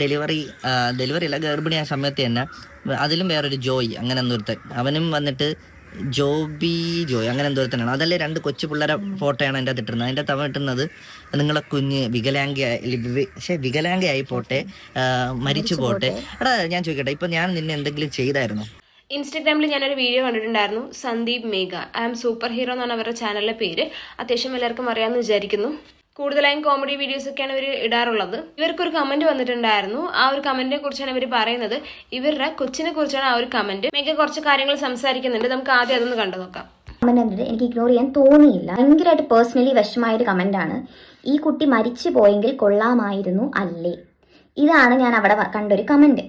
Delivery delivery അല്ല ഗർഭിണി ആ സമയത്ത് തന്നെ. അതിലും വേറൊരു ജോയ് അങ്ങനെ എന്തോരുത്തൻ. അവനും വന്നിട്ട് ജോബി ജോയ് അങ്ങനെ എന്തോരുത്തനാണ്. അതല്ലേ രണ്ട് കൊച്ചു പിള്ളേരെ ഫോട്ടോയാണ് എന്റെ അകത്ത് ഇട്ടിരുന്നത്. അതിന്റെ തവ ഇട്ടുന്നത് നിങ്ങളെ കുഞ്ഞ് വികലാംഗയായി പക്ഷേ വികലാംഗയായി പോട്ടെ മരിച്ചു പോട്ടെ. എടാ ഞാൻ ചോദിക്കട്ടെ ഇപ്പൊ ഞാൻ നിന്നെ എന്തെങ്കിലും ചെയ്തായിരുന്നു? ഇൻസ്റ്റഗ്രാമിൽ ഞാനൊരു വീഡിയോ കണ്ടിട്ടുണ്ടായിരുന്നു Sandeep Megha. I am super hero എന്നാണ് അവരുടെ ചാനലിലെ പേര്. അത്യാവശ്യം എല്ലാവർക്കും അറിയാമെന്ന് വിചാരിക്കുന്നു. കൂടുതലായും കോമഡി വീഡിയോസ് ഒക്കെയാണ് ഇവർ ഇടാറുള്ളത്. ഇവർക്കൊരു കമന്റ് വന്നിട്ടുണ്ടായിരുന്നു. ആ ഒരു കമന്റിനെ കുറിച്ചാണ് ഇവർ പറയുന്നത്. ഇവരുടെ കൊച്ചിനെ കുറിച്ചാണ് ആ ഒരു കമന്റ് മേഘ കുറച്ച് കാര്യങ്ങൾ സംസാരിക്കുന്നുണ്ട്. നമുക്ക് ആദ്യം അതൊന്ന് കണ്ടു നോക്കാം. കമന്റ് എനിക്ക് ഇഗ്നോർ ചെയ്യാൻ തോന്നിയില്ല. ഭയങ്കരമായിട്ട് പേഴ്സണലി വിഷമായ ഒരു കമന്റാണ് ഈ കുട്ടി മരിച്ചു പോയെങ്കിൽ കൊള്ളാമായിരുന്നു അല്ലേ? ഇതാണ് ഞാൻ അവിടെ കണ്ടൊരു കമന്റ്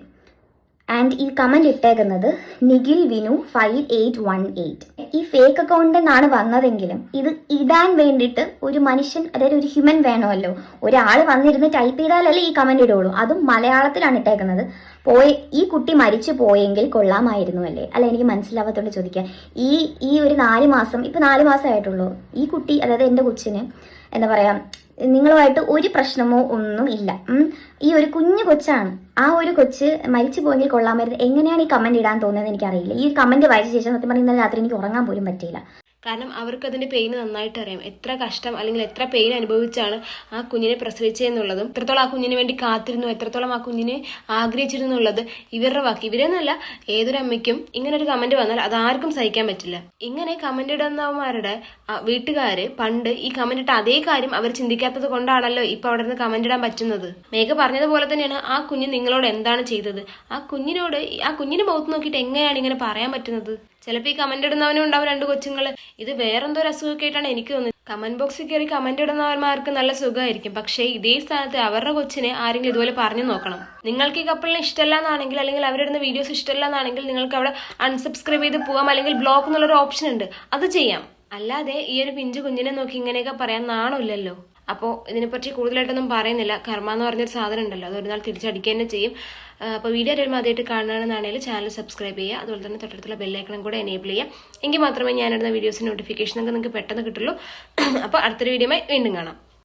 ആൻഡ് ഈ കമന്റ് ഇട്ടേക്കുന്നത് Nikhil Vinu five eight one eight. ഈ ഫേക്ക് അക്കൗണ്ട് എന്നാണ് വന്നതെങ്കിലും ഇത് ഇടാൻ വേണ്ടിയിട്ട് ഒരു മനുഷ്യൻ അതായത് ഒരു ഹ്യൂമൻ വേണമല്ലോ. ഒരാൾ വന്നിരുന്ന് ടൈപ്പ് ചെയ്താലല്ലേ ഈ കമന്റ് ഇടുള്ളൂ അതും മലയാളത്തിലാണ് ഇട്ടേക്കുന്നത്. പോയ ഈ കുട്ടി മരിച്ചു പോയെങ്കിൽ കൊള്ളാമായിരുന്നു അല്ലേ? അല്ല എനിക്ക് മനസ്സിലാവാത്തോണ്ട് ചോദിക്കാം. ഈ ഈ ഒരു നാല് മാസം ഇപ്പം നാല് മാസമായിട്ടുള്ളൂ ഈ കുട്ടി അതായത് എന്റെ കൊച്ചിന് എന്താ പറയാ നിങ്ങളുമായിട്ട് ഒരു പ്രശ്നമോ ഒന്നും ഇല്ല. ഈ ഒരു കുഞ്ഞു കൊച്ചാണ്. ആ ഒരു കൊച്ച് മരിച്ചു പോയെങ്കിൽ കൊള്ളാമായിരുന്നു. എങ്ങനെയാണ് ഈ കമന്റ് ഇടാൻ തോന്നുന്നത് എനിക്കറിയില്ല. ഈ കമന്റ് വായിച്ച ശേഷം സത്യം പറഞ്ഞാൽ രാത്രി എനിക്ക് ഉറങ്ങാൻ പോലും പറ്റിയില്ല. കാരണം അവർക്ക് അതിന്റെ പെയിൻ നന്നായിട്ട് അറിയാം എത്ര കഷ്ടം അല്ലെങ്കിൽ എത്ര പെയിൻ അനുഭവിച്ചാണ് ആ കുഞ്ഞിനെ പ്രസവിച്ചതെന്നുള്ളതും എത്രത്തോളം ആ കുഞ്ഞിന് വേണ്ടി കാത്തിരുന്നു എത്രത്തോളം ആ കുഞ്ഞിനെ ആഗ്രഹിച്ചിരുന്നു എന്നുള്ളത് ഇവരുടെ വാക്ക്. ഇവരെന്നല്ല ഏതൊരു അമ്മയ്ക്കും ഇങ്ങനെ ഒരു കമന്റ് വന്നാൽ അത് ആർക്കും സഹിക്കാൻ പറ്റില്ല. ഇങ്ങനെ കമന്റ് ഇടുന്നവന്മാരുടെ വീട്ടുകാർ പണ്ട് ഈ കമന്റ് ഇട്ട അതേ കാര്യം അവർ ചിന്തിക്കാത്തത് കൊണ്ടാണല്ലോ ഇപ്പൊ അവിടെ നിന്ന് കമന്റ് ഇടാൻ പറ്റുന്നത്. മേഘ പറഞ്ഞതുപോലെ തന്നെയാണ് ആ കുഞ്ഞ് നിങ്ങളോട് എന്താണ് ചെയ്തത്? ആ കുഞ്ഞിനോട് ആ കുഞ്ഞിന് മുഖത്ത് നോക്കിയിട്ട് എങ്ങനെയാണ് ഇങ്ങനെ പറയാൻ പറ്റുന്നത്? ചിലപ്പോൾ ഈ കമന്റ് ഇടുന്നവനും ഉണ്ടാവും രണ്ട് കൊച്ചുങ്ങൾ. ഇത് വേറെന്തോ ഒരു അസുഖമൊക്കെ എനിക്ക് തോന്നുന്നത്. കമന്റ് ബോക്സിൽ കയറി കമന്റ് ഇടുന്നവന്മാർക്ക് നല്ല സുഖമായിരിക്കും. പക്ഷേ ഇതേ സ്ഥാനത്ത് അവരുടെ കൊച്ചിനെ ആരെങ്കിലും ഇതുപോലെ പറഞ്ഞു നോക്കണം. നിങ്ങൾക്ക് ഈ കപ്പിളിനെ ഇഷ്ടമല്ല എന്നാണെങ്കിൽ അല്ലെങ്കിൽ അവരിടുന്ന വീഡിയോസ് ഇഷ്ടമല്ല എന്നാണെങ്കിൽ നിങ്ങൾക്ക് അവിടെ അൺസബ്സ്ക്രൈബ് ചെയ്ത് പോകാം അല്ലെങ്കിൽ ബ്ലോക്ക് എന്നുള്ളൊരു ഓപ്ഷൻ ഉണ്ട്. അത് ചെയ്യാം. അല്ലാതെ ഈ ഒരു പിഞ്ചു കുഞ്ഞിനെ നോക്കി ഇങ്ങനെയൊക്കെ പറയാൻ നാണമില്ലല്ലോ. അപ്പോൾ ഇതിനെപ്പറ്റി കൂടുതലായിട്ടൊന്നും പറയുന്നില്ല. കർമ്മ എന്ന് പറഞ്ഞൊരു സാധനം ഉണ്ടല്ലോ. അത് ഒരു നാൾ തിരിച്ചടിക്കുക തന്നെ ചെയ്യും. അപ്പോൾ വീഡിയോ വരുമ്പോൾ ആദ്യമായിട്ട് കാണുകയാണെന്നാണെങ്കിൽ ചാനൽ സബ്സ്ക്രൈബ് ചെയ്യുക. അതുപോലെ തന്നെ തൊട്ടടുത്തുള്ള ബെല്ലൈക്കണം കൂടെ എനേബിൾ ചെയ്യുക. എങ്കിൽ മാത്രമേ ഞാനിടുന്ന വീഡിയോസിന് നോട്ടിഫിക്കേഷനൊക്കെ നിങ്ങൾക്ക് പെട്ടെന്ന് കിട്ടുള്ളൂ. അപ്പോൾ അടുത്തൊരു വീഡിയോമായി വീണ്ടും കാണാം.